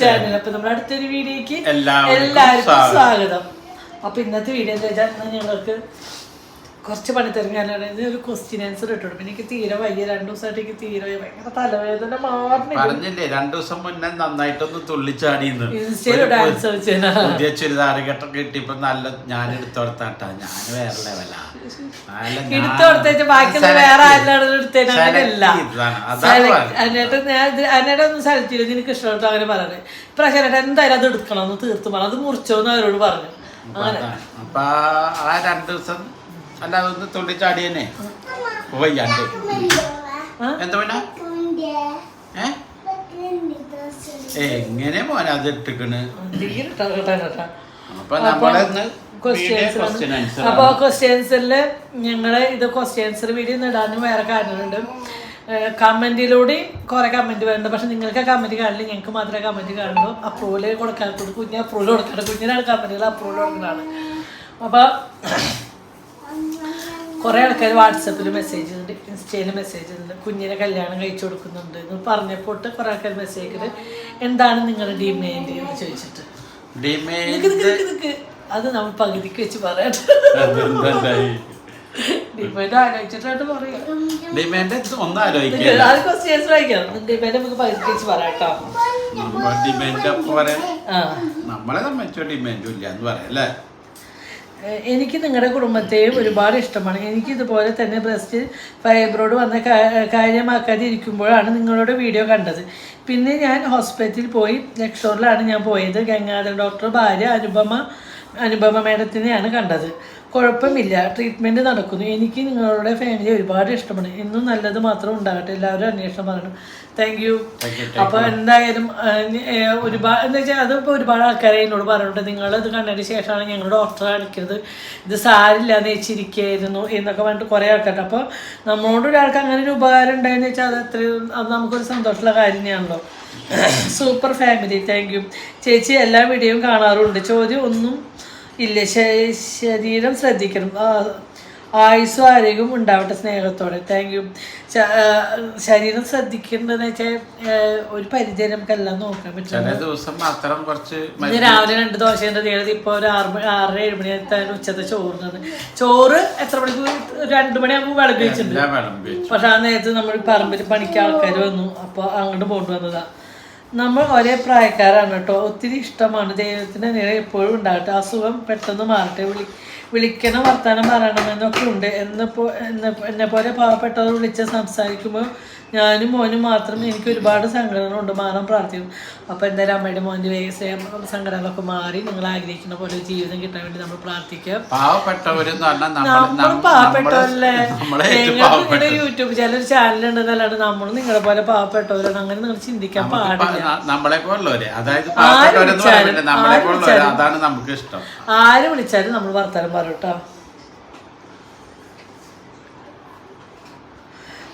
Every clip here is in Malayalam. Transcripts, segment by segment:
ചാനൽ അപ്പൊ നമ്മുടെ അടുത്തൊരു വീഡിയോക്ക് എല്ലാവർക്കും സ്വാഗതം. അപ്പൊ ഇന്നത്തെ വീഡിയോ എന്താ വെച്ചാൽ ഇന്ന് ഞങ്ങൾക്ക് കുറച്ച് പണി ഇത് ഒരു ക്വസ്റ്റ്യൻ ആൻസർ ഇട്ടു എനിക്ക് തീരെ വയ്യ. രണ്ടു ദിവസമായിട്ട് എനിക്ക് തീരെ. ഭയങ്കര തലവേദന പറഞ്ഞില്ലേ രണ്ടു ദിവസം മുന്നേ നന്നായിട്ടൊന്ന് തുള്ളിച്ചാടിന്ന്. പുതിയ ചുരിദാർ കെട്ടൊക്കെ കിട്ടിയപ്പോ നല്ല ഞാൻ എടുത്തോടത്താട്ടാ ഞാൻ വേറെ ലെവലാ ഒന്നും സെലക്ട് ചെയ്ത്. എനിക്ക് ഇഷ്ടപ്പെട്ടു അങ്ങനെ പറയണേ ഇപ്രാവശ്യം എന്തായാലും അത് എടുക്കണം. എന്ന് തീർത്ത് പറഞ്ഞു അത് മുറിച്ചോന്ന് അവരോട് പറഞ്ഞു. അപ്പൊ ആ രണ്ടു ദിവസം അല്ല അതൊന്ന് തുള്ളിച്ചാടി തന്നെ. വയ്യാണ്ട്. എന്താ പിന്നെ എങ്ങനെ മോനെ അത് ഇട്ടിക്കണ്? അപ്പൊ നമ്മളൊന്ന് അപ്പൊ ക്വസ്റ്റ്യൻസിൽ ക്വസ്റ്റ്യൻസ് ക്വസ്റ്റ്യൻ ആൻസർ അപ്പോൾ ക്വസ്റ്റ്യൻസിൽ ഞങ്ങൾ ഇത് ക്വസ്റ്റ്യൻസിൽ വീഡിയോ ഇടാനും വേറെ കാരണമുണ്ട് കമന്റിലൂടെ കുറെ കമന്റ് വരുന്നുണ്ട്. പക്ഷെ നിങ്ങൾക്ക് കമന്റ് കാണില്ല. ഞങ്ങൾക്ക് മാത്രമേ കമന്റ് കാണുള്ളൂ. അപ്രൂവൽ കൊടുക്കാൻ കുഞ്ഞ് അപ്രൂവൽ കൊടുക്കണം കുഞ്ഞിനാണ് കമന്റുകൾ അപ്രൂവൽ കൊടുക്കുന്നതാണ്. അപ്പോൾ കുറേ ആൾക്കാർ വാട്സപ്പിൽ മെസ്സേജ് ഉണ്ട് ഇൻസ്റ്റയിൽ മെസ്സേജ് ഉണ്ട് കുഞ്ഞിനെ കല്യാണം കഴിച്ചു കൊടുക്കുന്നുണ്ട് എന്ന് പറഞ്ഞപ്പോട്ട് കുറേ ആൾക്കാർ മെസ്സേജ് ചെയ്ത് എന്താണ് നിങ്ങളുടെ ഡിമാൻഡ് എന്ന് ചോദിച്ചിട്ട്. അത് നമ്മൾ പകുതിക്ക് വെച്ച് പറയാം. ഡിമാൻഡ് ആലോചിച്ചിട്ടായിട്ട് പറയാം ഡിമാൻഡ് ഒന്ന് ആലോചിക്കാം. ആലോചിക്കുക അത് ക്വസ്റ്റ്യൻസ് വായിക്കാം ഡിമാൻഡ് നമുക്ക് പകുതിക്ക് വെച്ച് പറയാട്ടോ ഡിമാൻഡ് നമ്മളെ സംബന്ധിച്ചോ ഇല്ല എന്ന് പറയാം എനിക്ക് നിങ്ങളുടെ കുടുംബത്തെയും ഒരുപാട് ഇഷ്ടമാണ്. എനിക്ക് ഇതുപോലെ തന്നെ ബ്രസ്റ്റ് ഫൈബ്രോഡ് വന്ന കാര്യമാക്കാതെ ഇരിക്കുമ്പോഴാണ് നിങ്ങളുടെ വീഡിയോ കണ്ടത്. പിന്നെ ഞാൻ ഹോസ്പിറ്റലിൽ പോയി ലക്ഷോറിലാണ് ഞാൻ പോയത്. ഗംഗാധര ഡോക്ടർ ഭാര്യ അനുപമ അനുപമ മേഡത്തിനെയാണ് കണ്ടത്. കുഴപ്പമില്ല. ട്രീറ്റ്മെന്റ് നടക്കുന്നു. എനിക്ക് നിങ്ങളുടെ ഫാമിലി ഒരുപാട് ഇഷ്ടമാണ്. ഇന്നും നല്ലത് മാത്രം ഉണ്ടാകട്ടെ. എല്ലാവരും അന്വേഷണം പറയണം. താങ്ക് യു അപ്പോൾ എന്തായാലും ഒരുപാട് എന്താ വെച്ചാൽ അതിപ്പോൾ ഒരുപാട് ആൾക്കാരെ എന്നോട് പറഞ്ഞിട്ടുണ്ട്. നിങ്ങളത് കണ്ടതിന് ശേഷമാണ് ഞങ്ങൾ ഡോക്ടറെ കാണിക്കുന്നത് ഇത് സാരില്ല നെച്ചിരിക്കായിരുന്നു എന്നൊക്കെ പറഞ്ഞിട്ട് കുറേ ആൾക്കാരുണ്ട്. അപ്പോൾ നമ്മളോട് ഒരാൾക്ക് അങ്ങനെ ഒരു ഉപകാരം ഉണ്ടായെന്ന് വെച്ചാൽ അത് അത്രയും അത് നമുക്കൊരു സന്തോഷമുള്ള കാര്യം തന്നെയാണല്ലോ സൂപ്പർ ഫാമിലി താങ്ക് യു ചേച്ചി എല്ലാ വീഡിയോയും കാണാറുണ്ട്. ചോദ്യം ഒന്നും ഇല്ല ശരീരം ശ്രദ്ധിക്കണം. ആ, ആയുസ്സും ആരോഗ്യവും ഉണ്ടാവട്ടെ സ്നേഹത്തോടെ. താങ്ക് യു ശരീരം ശ്രദ്ധിക്കേണ്ടതെന്ന് വെച്ചാൽ ഒരു പരിധി നമുക്കെല്ലാം നോക്കാൻ പറ്റും. ദിവസം മാത്രം കുറച്ച് രാവിലെ രണ്ട് ദോശ തീയതി ഇപ്പോൾ ഒരു ആറ് മണി ആറര ഏഴ് മണി ആയിട്ടാണ് ഉച്ചത്തെ ചോറിനത് ചോറ് എത്ര മണിക്ക് രണ്ട് മണിയാകുമ്പോൾ വിളമ്പി വെച്ചിട്ടുണ്ട്. പക്ഷെ ആ നേരത്ത് നമ്മൾ പറമ്പിൽ പണിക്ക് ആൾക്കാർ വന്നു. അപ്പോൾ അങ്ങോട്ട് പോകേണ്ടി വന്നതാ നമ്മൾ ഒരേ പ്രായക്കാരാണ് കേട്ടോ. ഒത്തിരി ഇഷ്ടമാണ്. ദൈവത്തിന് നേരെ എപ്പോഴും ഉണ്ടാകട്ടെ. അസുഖം പെട്ടെന്ന് മാറട്ടെ. വിളി വിളിക്കണം വർത്താനം പറയണമെന്നൊക്കെ ഉണ്ട്. എന്നെ പോലെ പാവപ്പെട്ടവർ വിളിച്ച് സംസാരിക്കുമ്പോൾ ഞാനും മോനും മാത്രം എനിക്ക് ഒരുപാട് സങ്കടങ്ങളുണ്ട്. മാറാൻ പ്രാർത്ഥിക്കും അപ്പോൾ എന്തായാലും അമ്മയുടെ മോന്റെ വേഗം സങ്കടങ്ങളൊക്കെ മാറി നിങ്ങൾ ആഗ്രഹിക്കുന്ന പോലെ ജീവിതം കിട്ടാൻ വേണ്ടി നമ്മൾ പ്രാർത്ഥിക്കാം. പാവപ്പെട്ടവരെന്ന് പറഞ്ഞാൽ നമ്മൾ ഏറ്റവും ഞങ്ങൾക്ക് യൂട്യൂബ് ചാനൽ ഒരു ചാനലുണ്ട് എന്നല്ലാണ്ട് നമ്മൾ നിങ്ങളെ പോലെ പാവപ്പെട്ടവരാണ്. അങ്ങനെ നിങ്ങൾ ചിന്തിക്കാൻ പാടില്ല. നമ്മളെ പോലുള്ളവരെ. അതായത് ആര് വിളിച്ചാലും. നമ്മൾ വർത്താനം പറയും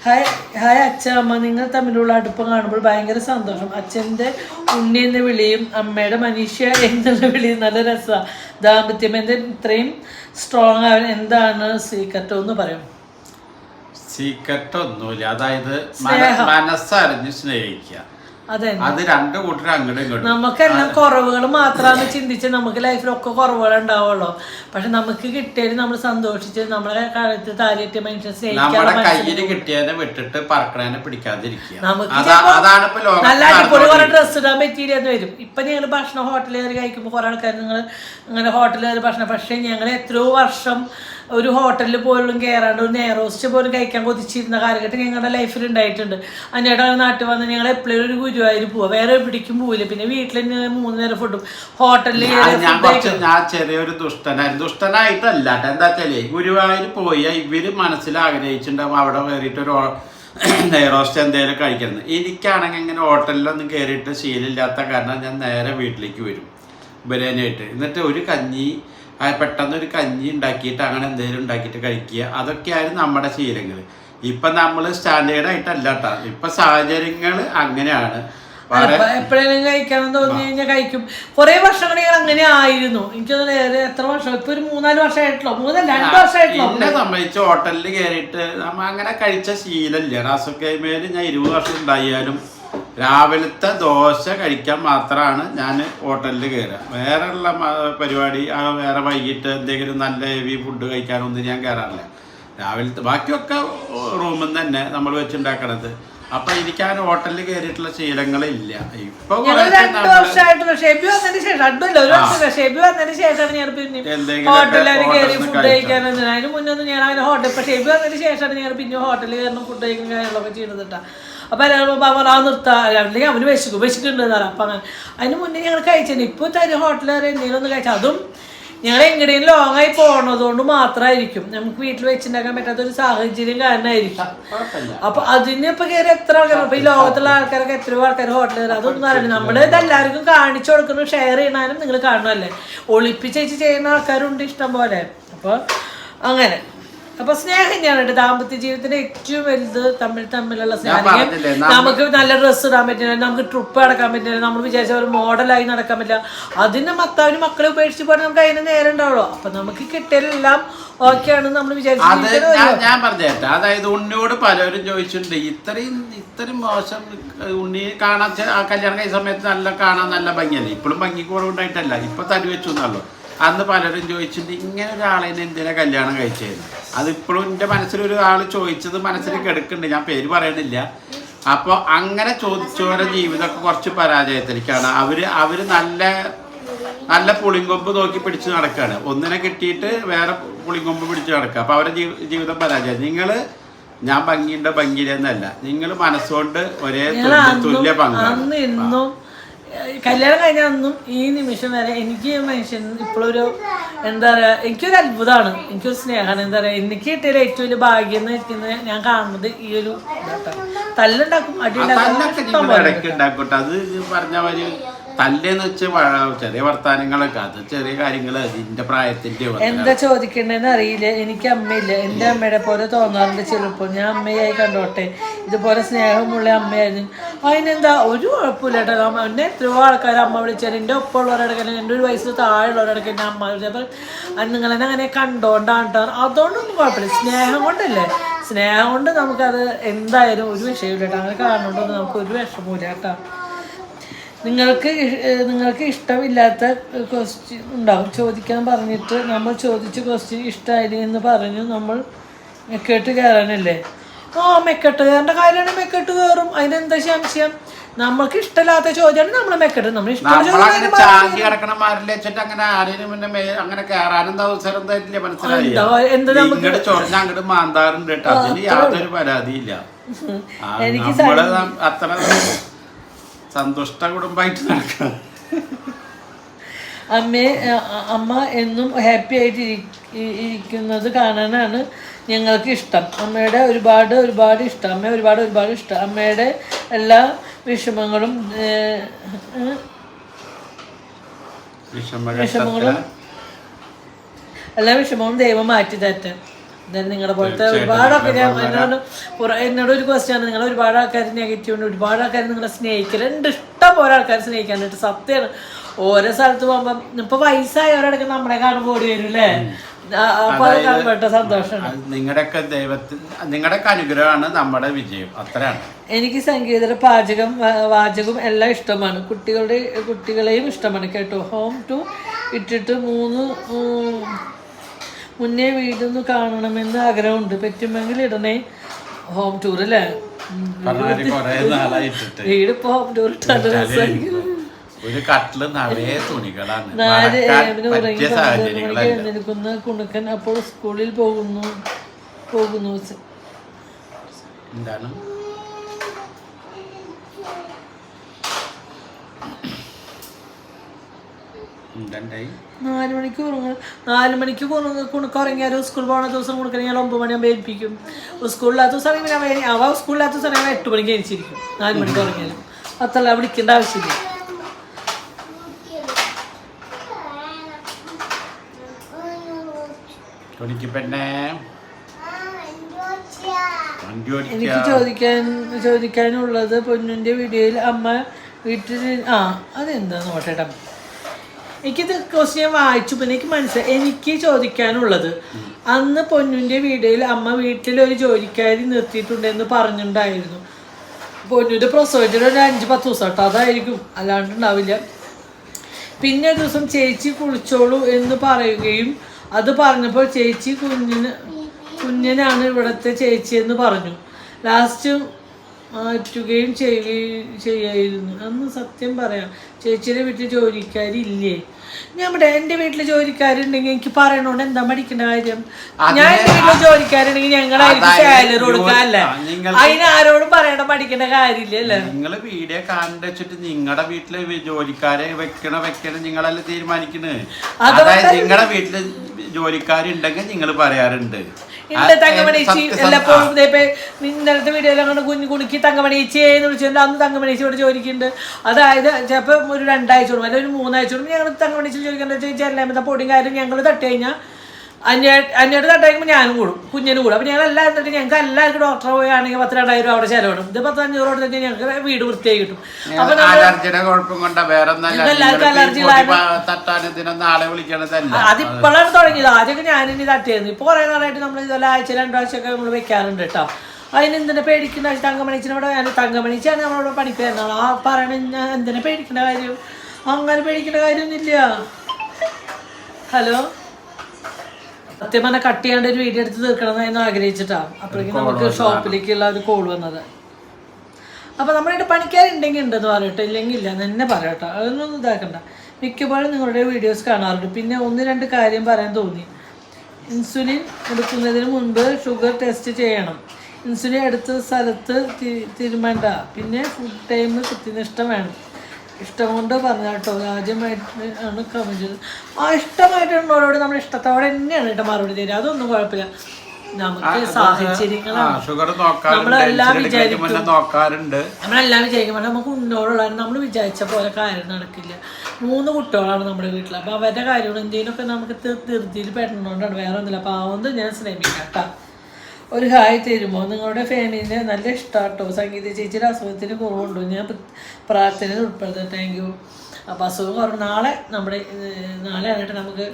ഹായ് ഹായ് അച്ഛ അമ്മ. നിങ്ങൾ തമ്മിലുള്ള അടുപ്പം കാണുമ്പോൾ ഭയങ്കര സന്തോഷം. അച്ഛന്റെ ഉണ്ണി എന്ന വിളിയും അമ്മയുടെ മനീഷ എന്നുള്ള വിളിയും നല്ല രസമാണ് ദാമ്പത്യം എന്റെ ഇത്രയും സ്ട്രോങ് ആവാൻ എന്താണ് സീക്രട്ട് എന്ന് പറയും? സീക്രട്ട് ഒന്നുമില്ല. അതായത് മന- മനസ്സറിഞ്ഞ് സ്നേഹിക്കുക. അതെ രണ്ട് കൂട്ടരും അങ്ങോട്ടും നമുക്ക് നമുക്കെല്ലാം കുറവുകൾ മാത്രമാണ് ചിന്തിച്ച് നമുക്ക് ലൈഫിലൊക്കെ കുറവുകൾ ഉണ്ടാവുള്ളൂ. പക്ഷെ നമുക്ക് കിട്ടിയത് നമ്മൾ സന്തോഷിച്ച് നമ്മളെ കാലത്ത് താലിയിട്ട് മനുഷ്യൻ നമ്മുടെ മനസ്സിന് കയ്യിൽ കിട്ടിയതിനെ വിട്ടിട്ട് പറക്കണേനെ പിടിക്കാതിരിക്കുക. അതാണ് നല്ല അടിപൊളി കുറെ ഡ്രസ് ഡ്രസ്സ് ഇടാൻ പറ്റിയില്ലെന്ന് വരും. ഇപ്പൊ ഞങ്ങൾ ഭക്ഷണം ഹോട്ടലിൽ കയറി കഴിക്കുമ്പോൾ കുറെ ആൾക്കാർ നിങ്ങൾ അങ്ങനെ ഹോട്ടലിൽ കയറി ഭക്ഷണം പക്ഷേ ഞങ്ങൾ എത്രയോ വർഷം ഒരു ഹോട്ടലിൽ പോലും കയറാണ്ട് ഒരു നെയറോസ്റ്റ് പോലും കഴിക്കാൻ കൊതിച്ചിരുന്ന കാലഘട്ടം ഞങ്ങളുടെ ലൈഫിൽ ഉണ്ടായിട്ടുണ്ട്. അന്നേടെ നാട്ടിൽ വന്ന് ഞങ്ങൾ എപ്പോഴും ഒരു ഗുരുവായൂർ പോവുക വേറെ എവിടേക്കും പോവില്ല. പിന്നെ വീട്ടിൽ മൂന്ന് നേരം ഫുഡും ഹോട്ടലിൽ ഞാൻ ഞാൻ കുറച്ച് ഞാൻ ചെറിയൊരു ദുഷ്ടനായിരുന്നു. ദുഷ്ടനായിട്ടല്ല. ട്ടോ. എന്താ വെച്ചാലേ ഗുരുവായൂർ പോയി ഇവർ മനസ്സിൽ ആഗ്രഹിച്ചിട്ടുണ്ടാവും അവിടെ കയറിയിട്ട് ഒരു നെയ്റോസ്റ്റ് എന്തെങ്കിലും കഴിക്കുന്നത് എനിക്കാണെങ്കിൽ ഇങ്ങനെ ഹോട്ടലിലൊന്നും കയറിയിട്ട് ശീലമില്ലാത്ത കാരണം ഞാൻ നേരെ വീട്ടിലേക്ക് വരും. ബിരിയാണിയായിട്ട് എന്നിട്ട് ഒരു കഞ്ഞി ആ, പെട്ടെന്ന് ഒരു കഞ്ഞി ഉണ്ടാക്കിയിട്ട് അങ്ങനെ എന്തെങ്കിലും ഉണ്ടാക്കിയിട്ട് കഴിക്കുക. അതൊക്കെയായിരുന്നു നമ്മുടെ ശീലങ്ങൾ ഇപ്പം നമ്മൾ സ്റ്റാൻഡേർഡ് ആയിട്ടല്ല കേട്ടോ ഇപ്പം സാഹചര്യങ്ങൾ അങ്ങനെയാണ്. എപ്പോഴെങ്കിലും കഴിക്കണം തോന്നി കഴിഞ്ഞാൽ കഴിക്കും. കുറെ വർഷങ്ങൾ ഞങ്ങൾ അങ്ങനെ ആയിരുന്നു. എനിക്ക് തോന്നുന്നു എത്ര വർഷം? ഇപ്പൊ ഒരു മൂന്നാൽ വർഷമായിട്ടുള്ളൂ? മൂന്നല്ല രണ്ട് വർഷമായിട്ടുള്ളൂ? എന്നെ സംബന്ധിച്ച് ഹോട്ടലിൽ കയറിയിട്ട് നമ്മ അങ്ങനെ കഴിച്ച ശീലമില്ല മേലും ഞാൻ ഇരുപത് വർഷം ഉണ്ടായാലും രാവിലത്തെ ദോശ കഴിക്കാൻ മാത്രമാണ് ഞാൻ ഹോട്ടലിൽ കയറുക വേറെ ഉള്ള പരിപാടി ആ വേറെ വൈകിട്ട് എന്തെങ്കിലും നല്ല ഹെവി ഫുഡ് കഴിക്കാനൊന്നും ഞാൻ കയറാറില്ല രാവിലത്തെ ബാക്കിയൊക്കെ റൂമിൽ നിന്ന് തന്നെ നമ്മൾ വെച്ചുണ്ടാക്കണത്. അപ്പൊ എനിക്ക് ആ. ഹോട്ടലിൽ കയറിയിട്ടുള്ള ശീലങ്ങളില്ല ഇപ്പൊ ഹോട്ടലിൽ കയറി ഫുഡ് കഴിക്കാൻ കാര്യങ്ങളൊക്കെ ചെയ്യുന്നത് കേട്ടോ അപ്പൊ എല്ലാവരും അവർ ആ നിർത്താം. അല്ലെങ്കിൽ അവന് വിശക്കും വിശക്കുന്നുണ്ട് പറയാം. അപ്പം അങ്ങനെ. അതിന് മുന്നേ ഞങ്ങൾ കഴിച്ചിട്ടുണ്ട്. ഇപ്പോൾ തരും ഹോട്ടലിൽ എന്തെങ്കിലും ഒന്ന് കഴിച്ചാൽ അതും ഞങ്ങൾ എങ്ങനെയും ലോങ്ങായി പോണതുകൊണ്ട് മാത്രമായിരിക്കും നമുക്ക് വീട്ടിൽ വെച്ചിട്ടുണ്ടാക്കാൻ പറ്റാത്ത ഒരു സാഹചര്യം കാരണമായിരിക്കാം അപ്പൊ അതിന് ഇപ്പൊ കയറി എത്ര ആൾക്കാർ അപ്പൊ ഈ ലോകത്തുള്ള ആൾക്കാരൊക്കെ എത്രയോ ആൾക്കാർ ഹോട്ടലിൽ അതൊന്നും അറിയില്ല. നമ്മൾ ഇത് എല്ലാവർക്കും കാണിച്ചു കൊടുക്കുന്നു. ഷെയർ ചെയ്യണാനും നിങ്ങൾ കാണുമല്ലേ ഒളിപ്പിച്ചേച്ച് ചെയ്യുന്ന ആൾക്കാരുണ്ട് ഇഷ്ടം പോലെ. അപ്പൊ അങ്ങനെ. അപ്പൊ സ്നേഹം തന്നെയാണ് ദാമ്പത്യ ജീവിതത്തിന്റെ ഏറ്റവും വലുത് തമ്മിൽ തമ്മിലുള്ള സ്നേഹം. നമുക്ക് നല്ല ഡ്രസ്സ് ഇടാൻ പറ്റില്ല നമുക്ക് ട്രിപ്പ് നടക്കാൻ പറ്റില്ല നമ്മൾ വിചാരിച്ച ഒരു മോഡലായി നടക്കാൻ പറ്റില്ല. അതിന് മത്താവിന് മക്കളെ ഉപേക്ഷിച്ച് പോകാൻ നമുക്ക് അതിന് നേരം ഉണ്ടാവുള്ളൂ. അപ്പൊ നമുക്ക് കിട്ടിയതെല്ലാം ഓക്കെയാണ് നമ്മൾ വിചാരിച്ചത് വിചാരിച്ചു ഞാൻ പറഞ്ഞേട്ടെ അതായത് ഉണ്ണിയോട് പലരും ചോദിച്ചിട്ടുണ്ട് ഇത്രയും ഇത്രയും മോശം ഉണ്ണി കാണാൻ കല്യാണം കഴിഞ്ഞ സമയത്ത് നല്ല കാണാൻ നല്ല ഭംഗിയല്ലേ? ഇപ്പോഴും ഭംഗി കുറവുണ്ടായിട്ടല്ല. ഇപ്പൊ തടി വെച്ചു എന്നുള്ളൂ. അന്ന് പലരും ചോദിച്ചിട്ടുണ്ട് ഇങ്ങനെ ഒരാളെ എന്തിനാ കല്യാണം കഴിച്ചതെന്ന് അതിപ്പോഴും എന്റെ മനസ്സിൽ ഒരു ആൾ ചോദിച്ചത് മനസ്സിൽ കിടക്കുന്നുണ്ട്. ഞാൻ പേര് പറയണില്ല. അപ്പോൾ അങ്ങനെ ചോദിച്ചവരുടെ ജീവിതമൊക്കെ കുറച്ച് പരാജയത്തിലേക്കാണ്. അവർ അവർ നല്ല നല്ല പുളിങ്കൊമ്പ് നോക്കി പിടിച്ച് നടക്കാണ്. ഒന്നിനെ കിട്ടിയിട്ട് വേറെ പുളിങ്കൊമ്പ് പിടിച്ച് നടക്കുക. അപ്പോൾ അവരുടെ ജീവി ജീവിതം പരാജയം നിങ്ങൾ ഞാൻ ഭംഗിയുണ്ടോ? ഭംഗിയിലെന്നല്ല നിങ്ങൾ മനസ്സുകൊണ്ട് ഒരേ തുല്യ പങ്കാണ്. കല്യാണം കഴിഞ്ഞ അന്നും ഈ നിമിഷം വരെ എനിക്ക് മനുഷ്യൻ ഇപ്പോഴൊരു എന്താ പറയാ എനിക്കൊരു അത്ഭുതമാണ്. എനിക്കൊരു സ്നേഹമാണ്. എന്താ പറയാ എനിക്ക് കിട്ടിയ ഏറ്റവും വലിയ ഭാഗ്യം എന്ന് വെക്കുന്നത് ഞാൻ കാണുന്നത് ഈ ഒരു. തല്ലുണ്ടാക്കും അടി ഉണ്ടാക്കും. അത് പറഞ്ഞ തല്ലേന്ന് വെച്ച് ചെറിയ വർത്താനങ്ങളൊക്കെ. അത് ചെറിയ കാര്യങ്ങൾ അതിന്റെ പ്രായത്തിന്റെ എന്താ ചോദിക്കണ്ടെന്ന് അറിയില്ല. എനിക്ക് അമ്മയില്ല. എന്റെ അമ്മയുടെ പോലെ തോന്നാറുണ്ട് ചെറുപ്പം ഞാൻ അമ്മയായി കണ്ടോട്ടെ. ഇതുപോലെ സ്നേഹമുള്ള അമ്മയായിരുന്നു. അതിനെന്താ? ഒരു കുഴപ്പമില്ല കേട്ടോ എന്നെ എത്രയോ ആൾക്കാർ അമ്മ വിളിച്ചാൽ എന്റെ ഒപ്പമുള്ളവരടക്കാൻ എന്റെ ഒരു വയസ്സിൽ താഴെയുള്ളവരടക്കം എന്റെ അമ്മ വിളിച്ചപ്പോൾ അത് നിങ്ങളെന്നെ അങ്ങനെ കണ്ടോണ്ടാണ് കേട്ടോ അതുകൊണ്ടൊന്നും കുഴപ്പമില്ല. സ്നേഹം കൊണ്ടല്ലേ? സ്നേഹം കൊണ്ട് നമുക്കത് എന്തായാലും ഒരു വിഷയമില്ല കേട്ടോ അങ്ങനെ കാണുന്നുണ്ടോ നമുക്ക് ഒരു വിഷമമില്ല കേട്ടോ നിങ്ങൾക്ക് നിങ്ങൾക്ക് ഇഷ്ടമില്ലാത്ത ക്വസ്റ്റ്യൻ ഉണ്ടാവും. ചോദിക്കാൻ പറഞ്ഞിട്ട് നമ്മൾ ചോദിച്ച ക്വസ്റ്റ്യൻ ഇഷ്ടമായില്ലേ എന്ന് പറഞ്ഞു നമ്മൾ മെക്കെട്ട് കയറാനല്ലേ? ആ മെക്കെട്ട് കയറേണ്ട കാര്യമാണ് മെക്കെട്ട് കയറും. അതിനെന്താ സംശയം? നമ്മൾക്ക് ഇഷ്ടമില്ലാത്ത ചോദ്യമാണ് നമ്മൾ മെക്കെട്ട്. നമ്മൾ ആ, എനിക്ക് അത്ര സന്തുഷ്ട കുടുംബമായിട്ട് നടക്കണം അമ്മയെ അമ്മ എന്നും ഹാപ്പി ആയിട്ട് ഇരിക്കുന്നത് കാണാനാണ് ഞങ്ങൾക്ക് ഇഷ്ടം. അമ്മയുടെ ഒരുപാട് ഒരുപാട് ഇഷ്ടം. അമ്മയെ ഒരുപാട് ഒരുപാട് ഇഷ്ടം. അമ്മയുടെ എല്ലാ വിഷമങ്ങളും വിഷമങ്ങളും എല്ലാ വിഷമവും ദൈവം മാറ്റി തരട്ടെ നിങ്ങളുടെ പോലത്തെ ഒരുപാടൊക്കെ ഞാൻ എന്നോട് എന്നോട് ഒരു ക്വസ്റ്റ്യൻ ആണ്. നിങ്ങൾ ഒരുപാട് ആൾക്കാർ നെഗറ്റീവ് ഉണ്ട്. ഒരുപാട് ആൾക്കാർ നിങ്ങളെ സ്നേഹിക്കലുണ്ട് ഇഷ്ടം പോലെ ആൾക്കാർ സ്നേഹിക്കാനായിട്ട് സത്യമാണ് ഓരോ സ്ഥലത്ത് പോകുമ്പോൾ ഇപ്പൊ വയസ്സായവരടക്കം നമ്മളെ കാണുമ്പോൾ ഓടി വരും അല്ലേ നിങ്ങളുടെയൊക്കെ ദൈവത്തിൽ നിങ്ങളുടെയൊക്കെ അനുഗ്രഹമാണ് നമ്മുടെ വിജയം. അത്രയാണ്. എനിക്ക് സംഗീത പാചകം വാചകം എല്ലാം ഇഷ്ടമാണ്. കുട്ടികളുടെ കുട്ടികളെയും ഇഷ്ടമാണ് കേട്ടോ. ഹോം ടു ഇട്ടിട്ട് മൂന്ന് മുന്നേ വീടൊന്ന് കാണണമെന്ന് ആഗ്രഹമുണ്ട്. പറ്റുമെങ്കിൽ ഇടണേ. ഹോം ടൂർ അല്ലേ? വീട് ഇപ്പൊ ഹോം ടൂർ ഒരു കട്ടിൽ നിറയെ തുണികളാണ്. എഴുന്നേൽക്കുന്ന കുണുക്കൻ അപ്പോൾ സ്കൂളിൽ പോകുന്നു. പോകുന്നു. എന്താണ്? നാല് മണിക്ക് ഉറങ്ങും. നാല് മണിക്ക് കുണുക്ക് ഉറങ്ങിയാലും സ്കൂൾ പോണ ദിവസം കൊടുക്കണമെങ്കിൽ ഞാൻ ഒമ്പത് മണിയാകുമ്പോൾ ഏൽപ്പിക്കും. സ്കൂളില്ലാത്ത ദിവസം പിന്നെ അവ സ്കൂളില്ലാത്ത ദിവസം ഞാൻ എട്ട് മണിക്ക് എണിച്ചിരിക്കും. നാല് മണിക്ക് ഉറങ്ങിയാലും അത്രല്ല വിളിക്കേണ്ട ആവശ്യമില്ല. എനിക്ക് ചോദിക്കാൻ ചോദിക്കാനുള്ളത് പൊന്നുന്റെ വീഡിയോയിൽ അമ്മ വീട്ടിൽ ആ അതെന്താ നോട്ടേട്ടാ എനിക്കിത് ക്വസ്റ്റ്യൻ വായിച്ചു പിന്നെ എനിക്ക് മനസ്സിലായി. എനിക്ക് ചോദിക്കാനുള്ളത് അന്ന് പൊന്നുന്റെ വീഡിയോയിൽ അമ്മ വീട്ടിൽ ഒരു ജോലിക്കാരി നിർത്തിയിട്ടുണ്ടെന്ന് പറഞ്ഞിട്ടുണ്ടായിരുന്നു. പൊന്നുന്റെ പ്രസവിച്ചിട്ട് ഒരു അഞ്ച് പത്ത് ദിവസം കേട്ടോ അതായിരിക്കും. അല്ലാണ്ട് ഉണ്ടാവില്ല പിന്നെ ഒരു ദിവസം ചേച്ചി കുളിച്ചോളൂ എന്ന് പറയുകയും അത് പറഞ്ഞപ്പോൾ ചേച്ചി കുഞ്ഞിന് കുഞ്ഞിനാണ് ഇവിടുത്തെ ചേച്ചി എന്ന് പറഞ്ഞു. ലാസ്റ്റ് മാറ്റുകയും ചെയ്യുകയും ചെയ്യായിരുന്നു. അന്ന് സത്യം പറയാം ചേച്ചിയുടെ വീട്ടിൽ ജോലിക്കാരില്ലേ? നമ്മുടെ എന്റെ വീട്ടിൽ ജോലിക്കാരുണ്ടെങ്കിൽ എനിക്ക് പറയണോണ്ട് എന്താ മടിക്കേണ്ട കാര്യം? ഞാൻ എന്റെ വീട്ടിൽ ജോലിക്കാരുണ്ടെങ്കിൽ ഞങ്ങളായിരിക്കും അതായത് സാലറി കൊടുക്കാല്ലേ? അതിന് ആരോടും പറയണ പഠിക്കേണ്ട കാര്യമില്ലല്ലേ നിങ്ങൾ വീഡിയോ കണ്ടു വെച്ചിട്ട് നിങ്ങളുടെ വീട്ടിൽ ജോലിക്കാരെ വെക്കണ വെക്കണ നിങ്ങളല്ല തീരുമാനിക്കണേ? അതായത് നിങ്ങളുടെ വീട്ടിൽ ജോലിക്കാരുണ്ടെങ്കിൽ നിങ്ങൾ പറയാറുണ്ട്. ആ, തങ്കമണിച്ചി എല്ലാപ്പോഴും ഇന്നലത്തെ വീഡിയോയിൽ അങ്ങനെ കുഞ്ഞു കുണിക്കി തങ്കമണിച്ചി എന്ന് വിളിച്ചിട്ടുണ്ട്. അന്ന് തങ്കമണിച്ചി ഇവിടെ ചോദിക്കുന്നുണ്ട്. അതായത് ചിലപ്പോൾ ഒരു രണ്ടാഴ്ച കൂടും അല്ലെങ്കിൽ ഒരു മൂന്നാഴ്ച കൂടും ഞങ്ങൾ തങ്കമണിച്ചിൽ ചോദിക്കേണ്ടത് ചേച്ചി എല്ലാമത്തെ പൊടിയും കാര്യം ഞങ്ങൾ തട്ടി കഴിഞ്ഞാൽ തട്ടി കഴിയുമ്പോൾ ഞാനും കൂടും കുഞ്ഞിനും കൂടും. അപ്പോൾ ഞങ്ങൾ എല്ലാം എന്നിട്ട് ഞങ്ങൾക്ക് എല്ലാവർക്കും ഡോക്ടറെ പോയാണെങ്കിൽ പത്ത് രണ്ടായിരം രൂപ അവിടെ ചെലവിടും. ഇത് പത്ത് അഞ്ഞൂറ് കൊടുത്തിട്ട് ഞങ്ങൾക്ക് വീട് വൃത്തിയായി കിട്ടും. അലർജിയുടെ കുഴപ്പം കൊണ്ടാ വേറെ എല്ലാവർക്കും അലർജി വിളിക്കണതല്ല. അതിപ്പോഴാണ് തുടങ്ങിയത്. ആദ്യമൊക്കെ ഞാനിനി തട്ടിയായിരുന്നു. ഇപ്പോൾ കുറേ നാളായിട്ട് നമ്മൾ ഇതെല്ലാം ആഴ്ച രണ്ടാഴ്ചയൊക്കെ നമ്മൾ വെക്കാറുണ്ട് കേട്ടോ. അതിന് എന്തിനെ പേടിക്കുന്ന തങ്കമണിച്ചിനോട് ഞാൻ തങ്കമണിച്ചാണ് നമ്മളോട് പണിക്ക് വരുന്നത്. ആ പറയണ എന്തിനാ പേടിക്കേണ്ട കാര്യം? അങ്ങനെ പേടിക്കേണ്ട കാര്യമൊന്നുമില്ല. ഹലോ? സത്യം പറഞ്ഞാൽ കട്ട് ചെയ്യാണ്ട് ഒരു വീഡിയോ എടുത്ത് തീർക്കണമെന്ന് ആഗ്രഹിച്ചിട്ടാണ് അപ്പോഴേക്കും നമുക്ക് ഷോപ്പിലേക്കുള്ള ഒരു കോൾ വന്നത്. അപ്പോൾ നമ്മുടെ പണിക്കാരുണ്ടെങ്കിൽ ഉണ്ടെന്ന് പറയട്ടെ ഇല്ലെങ്കിൽ ഇല്ല എന്നെ പറയട്ടോ. അതൊന്നും ഇതാക്കണ്ട. മിക്കപ്പോഴും നിങ്ങളുടെ വീഡിയോസ് കാണാറുണ്ട്. പിന്നെ ഒന്ന് രണ്ട് കാര്യം പറയാൻ തോന്നി. ഇൻസുലിൻ എടുക്കുന്നതിന് മുൻപ് ഷുഗർ ടെസ്റ്റ് ചെയ്യണം. ഇൻസുലിൻ എടുത്ത സ്ഥലത്ത് തി- പിന്നെ ഫുഡ് ടൈം കൃത്യനിഷ്ഠ വേണം. ഇഷ്ടം കൊണ്ട് പറഞ്ഞ കേട്ടോ. ആദ്യമായിട്ട് ആണ് കമന്റ് ചെയ്തത് ആ ഇഷ്ടമായിട്ടുള്ളവരോട് നമ്മൾ ഇഷ്ടത്തോടെ തന്നെയാണ് കേട്ടോ മറുപടി തരിക. അതൊന്നും കുഴപ്പമില്ല. നമുക്ക് സാഹചര്യങ്ങളാണ്. നമ്മളെല്ലാം വിചാരിക്കും. പക്ഷെ നമുക്ക് ഉന്നോടുള്ള നമ്മൾ വിചാരിച്ച പോലെ കാര്യം നടക്കില്ല. മൂന്ന് കുട്ടികളാണ് നമ്മുടെ വീട്ടിൽ അപ്പോൾ അവരുടെ കാര്യങ്ങൾ എന്തെങ്കിലുമൊക്കെ നമുക്ക് ധൃതിയിൽ പെടണോണ്ടാണ്. വേറെ ഒന്നുമില്ല അപ്പോൾ അതൊന്നും ഞാൻ ശ്രമിക്കാം കേട്ടോ. ഒരു ഹായ് തരുമോ? നിങ്ങളുടെ ഫാനിനെ നല്ല ഇഷ്ടമാട്ടോ സംഗീത ചേച്ചിയുടെ അസുഖത്തിന് കുറവുണ്ടോ? ഞാൻ പ്രാർത്ഥന പ്രാർത്ഥനയിൽ ഉൾപ്പെടുത്താം താങ്ക് യു അപ്പോൾ അസുഖം കുറവ്. നാളെ നമ്മുടെ നാളെ ആയിട്ട് നമുക്ക്